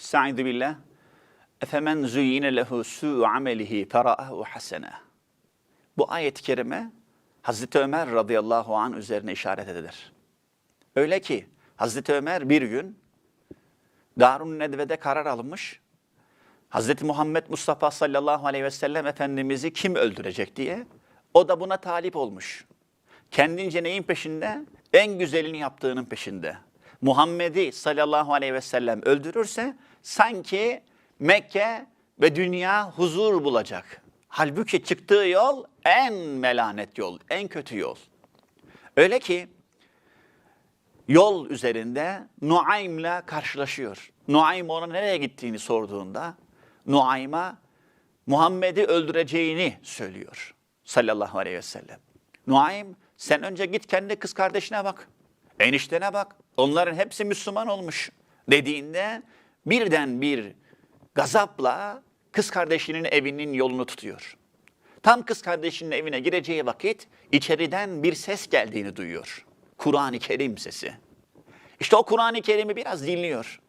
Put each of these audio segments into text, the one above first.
Estaizu billah. Efemen züyyine lehu su'u amelihi fera'ahu hasene. Bu ayet-i kerime Hazreti Ömer radıyallahu an üzerine işaret edilir. Öyle ki Hazreti Ömer bir gün Darun Nedve'de karar alınmış. Hazreti Muhammed Mustafa sallallahu aleyhi ve sellem Efendimiz'i kim öldürecek diye. O da buna talip olmuş. Kendince neyin peşinde? En güzelini yaptığının peşinde. Muhammed'i sallallahu aleyhi ve sellem öldürürse sanki Mekke ve dünya huzur bulacak. Halbuki çıktığı yol en melanet yol, en kötü yol. Öyle ki yol üzerinde Nuaym'la karşılaşıyor. Nuaym ona nereye gittiğini sorduğunda Nuaym'a Muhammed'i öldüreceğini söylüyor sallallahu aleyhi ve sellem. Nuaym sen önce git kendi kız kardeşine bak. Eniştene bak. Onların hepsi Müslüman olmuş dediğinde birden bir gazapla kız kardeşinin evinin yolunu tutuyor. Tam kız kardeşinin evine gireceği vakit içeriden bir ses geldiğini duyuyor. Kur'an-ı Kerim sesi. İşte o Kur'an-ı Kerim'i biraz dinliyor.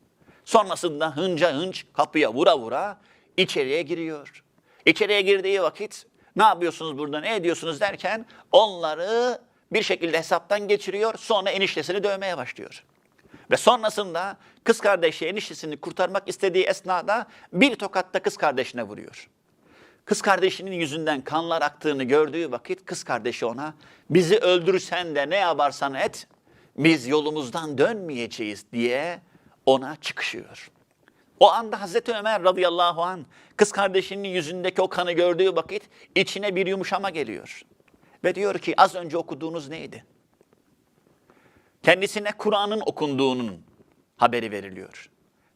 Sonrasında hınca hınç kapıya vura vura içeriye giriyor. İçeriye girdiği vakit ne yapıyorsunuz burada ne ediyorsunuz derken onları bir şekilde hesaptan geçiriyor. Sonra eniştesini dövmeye başlıyor. Ve sonrasında kız kardeşi eniştesini kurtarmak istediği esnada bir tokatta kız kardeşine vuruyor. Kız kardeşinin yüzünden kanlar aktığını gördüğü vakit kız kardeşi ona bizi öldürsen de ne yaparsan et biz yolumuzdan dönmeyeceğiz diye ona çıkışıyor. O anda Hazreti Ömer radıyallahu an kız kardeşinin yüzündeki o kanı gördüğü vakit içine bir yumuşama geliyor. Ve diyor ki az önce okuduğunuz neydi? Kendisine Kur'an'ın okunduğunun haberi veriliyor.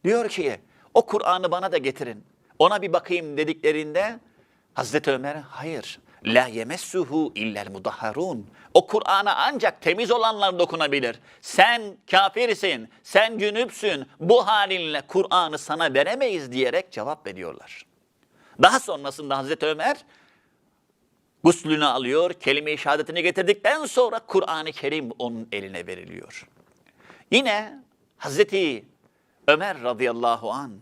Diyor ki o Kur'an'ı bana da getirin. Ona bir bakayım dediklerinde Hazreti Ömer hayır. La yemessuhu illel mudahharun. O Kur'an'a ancak temiz olanlar dokunabilir. Sen kafirsin, sen cünüpsün. Bu halinle Kur'an'ı sana veremeyiz diyerek cevap veriyorlar. Daha sonrasında Hazreti Ömer guslünü alıyor, kelime-i şehadetini getirdikten sonra Kur'an-ı Kerim onun eline veriliyor. Yine Hazreti Ömer radıyallahu an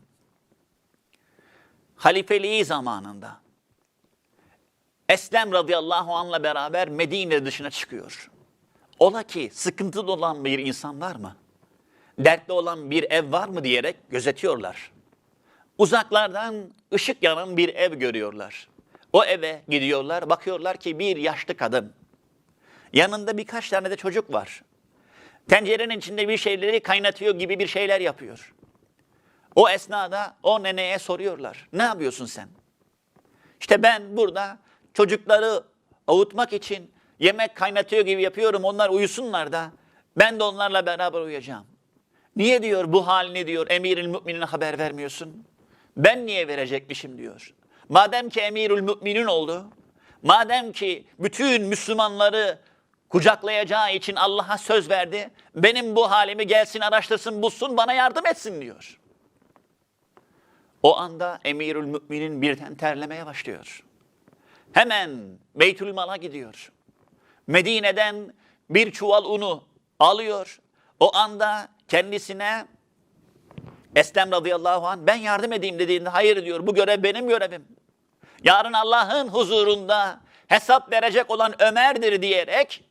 halifeliği zamanında Eslem radıyallahu anla beraber Medine dışına çıkıyor. Ola ki sıkıntılı olan bir insan var mı? Dertli olan bir ev var mı diyerek gözetiyorlar. Uzaklardan ışık yanan bir ev görüyorlar. O eve gidiyorlar, bakıyorlar ki bir yaşlı kadın. Yanında birkaç tane de çocuk var. Tencerenin içinde bir şeyleri kaynatıyor gibi bir şeyler yapıyor. O esnada o neneye soruyorlar. Ne yapıyorsun sen? İşte ben burada çocukları avutmak için yemek kaynatıyor gibi yapıyorum. Onlar uyusunlar da ben de onlarla beraber uyuyacağım. Niye diyor bu halini diyor emiril müminine haber vermiyorsun? Ben niye verecekmişim diyor. Madem ki emirül müminin oldu, madem ki bütün Müslümanları kucaklayacağı için Allah'a söz verdi, benim bu halimi gelsin araştırsın bulsun bana yardım etsin diyor. O anda emirül müminin birden terlemeye başlıyor. Hemen Beytülmal'a gidiyor. Medine'den bir çuval unu alıyor. O anda kendisine Eslem radıyallahu anh ben yardım edeyim dediğinde hayır diyor bu görev benim görevim. Yarın Allah'ın huzurunda hesap verecek olan Ömer'dir diyerek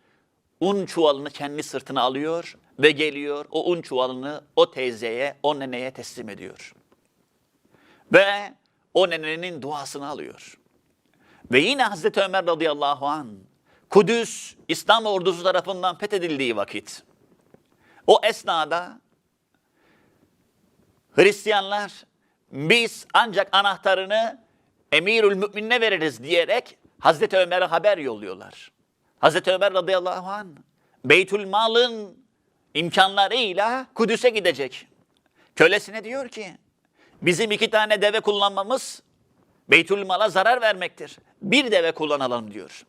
un çuvalını kendi sırtına alıyor ve geliyor o un çuvalını o teyzeye, o neneye teslim ediyor. Ve o nenenin duasını alıyor. Ve yine Hazreti Ömer radıyallahu an Kudüs İslam ordusu tarafından fethedildiği vakit o esnada Hristiyanlar biz ancak anahtarını emirül müminine veririz diyerek Hazreti Ömer'e haber yolluyorlar. Hazreti Ömer radıyallahu anh Beytül Mal'ın imkanlarıyla Kudüs'e gidecek. Kölesine diyor ki bizim iki tane deve kullanmamız Beytül Mal'a zarar vermektir. Bir deve kullanalım diyor.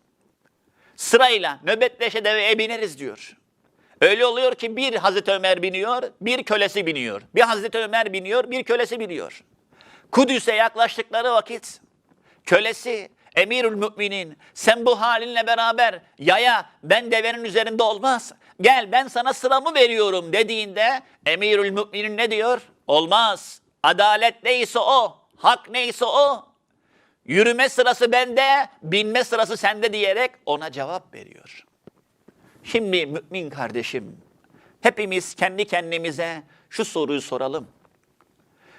Sırayla nöbetleşe deveye bineriz diyor. Öyle oluyor ki bir Hazreti Ömer biniyor, bir kölesi biniyor. Bir Hazreti Ömer biniyor, bir kölesi biniyor. Kudüs'e yaklaştıkları vakit kölesi Emirül Müminin sen bu halinle beraber yaya ben devenin üzerinde olmaz. Gel ben sana sıramı veriyorum dediğinde Emirül Müminin ne diyor? Olmaz. Adalet neyse o, hak neyse o. Yürüme sırası bende, binme sırası sende diyerek ona cevap veriyor. Şimdi mümin kardeşim, hepimiz kendi kendimize şu soruyu soralım.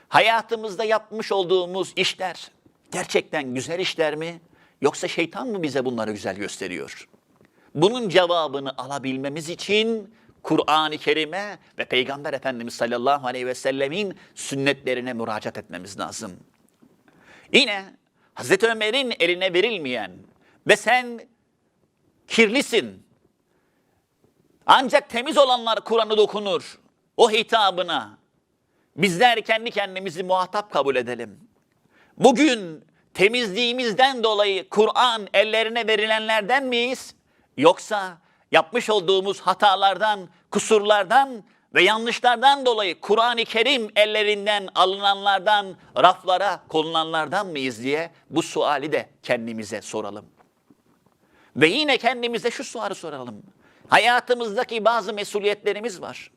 Hayatımızda yapmış olduğumuz işler gerçekten güzel işler mi? Yoksa şeytan mı bize bunları güzel gösteriyor? Bunun cevabını alabilmemiz için Kur'an-ı Kerim'e ve Peygamber Efendimiz sallallahu aleyhi ve sellemin sünnetlerine müracaat etmemiz lazım. Yine Hazreti Ömer'in eline verilmeyen ve sen kirlisin, ancak temiz olanlar Kur'an'ı dokunur. O hitabına bizler kendi kendimizi muhatap kabul edelim. Bugün temizliğimizden dolayı Kur'an ellerine verilenlerden miyiz? Yoksa yapmış olduğumuz hatalardan, kusurlardan ve yanlışlardan dolayı Kur'an-ı Kerim ellerinden alınanlardan, raflara konulanlardan mıyız diye bu suali de kendimize soralım. Ve yine kendimize şu suali soralım. Hayatımızdaki bazı mesuliyetlerimiz var.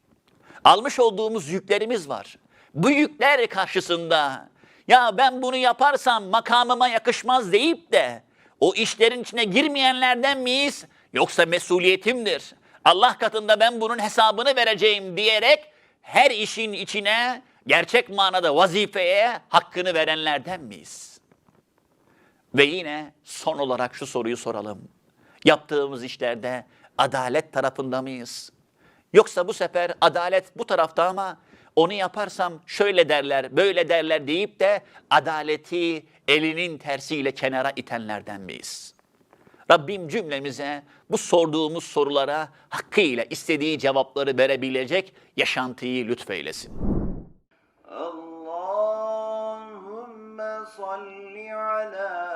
Almış olduğumuz yüklerimiz var. Bu yükler karşısında ya ben bunu yaparsam makamıma yakışmaz deyip de o işlerin içine girmeyenlerden miyiz? Yoksa mesuliyetimdir. Allah katında ben bunun hesabını vereceğim diyerek her işin içine gerçek manada vazifeye hakkını verenlerden miyiz? Ve yine son olarak şu soruyu soralım. Yaptığımız işlerde adalet tarafında mıyız? Yoksa bu sefer adalet bu tarafta ama onu yaparsam şöyle derler, böyle derler deyip de adaleti elinin tersiyle kenara itenlerden miyiz? Rabbim cümlemize bu sorduğumuz sorulara hakkıyla istediği cevapları verebilecek yaşantıyı lütfeylesin. Allahümme salli ala